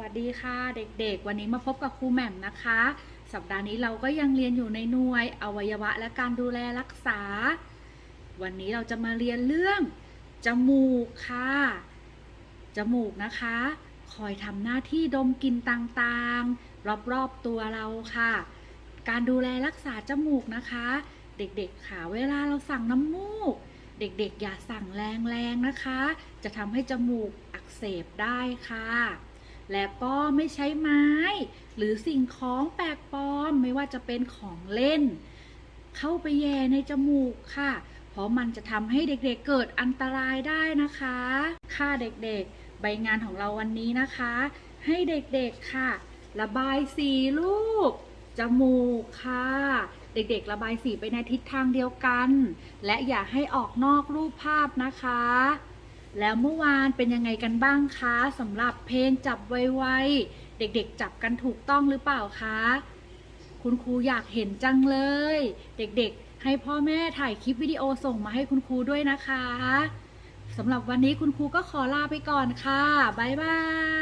วัสดีค่ะเด็กๆ วันนี้มาพบกับครูแหม่มนะคะ สัปดาห์นี้เราก็ยังเรียนอยู่ในหน่วย อวัยวะและการดูแลรักษา วันนี้เราจะมาเรียนเรื่อง จมูกค่ะ จมูกนะคะ คอยทำหน้าที่ดมกลิ่นต่างๆ รอบๆตัวเราค่ะ การดูแลรักษาจมูกนะคะ เด็กๆค่ะเวลาเราสั่งน้ำมูก เด็กๆ อย่าสั่งแรงๆนะคะ จะทำให้จมูกอักเสบได้ค่ะ และก็ไม่ใช้ไม้ หรือสิ่งของแปลกปลอมไม่ว่าจะเป็นของเล่น เข้าไปแย่ในจมูกค่ะ เพราะมันจะทำให้เด็กๆเกิดอันตรายได้นะคะ ค่ะเด็กๆ ใบงานของเราวันนี้นะคะ ให้เด็กๆค่ะ ระบายสีรูปจมูกค่ะ เด็กๆ ระบายสีไปในทิศทางเดียวกัน และอย่าให้ออกนอกรูปภาพนะคะ แล้วเมื่อวานเป็นยังไงกันบ้างคะสำหรับเพลงจับไวๆ เด็กๆ จับกันถูกต้องหรือเปล่าคะ คุณครูอยากเห็นจังเลย เด็กๆ ให้พ่อแม่ถ่ายคลิปวิดีโอส่งมาให้คุณครูด้วยนะคะสำหรับวันนี้คุณครูก็ขอลาไปก่อนค่ะ บ๊ายบาย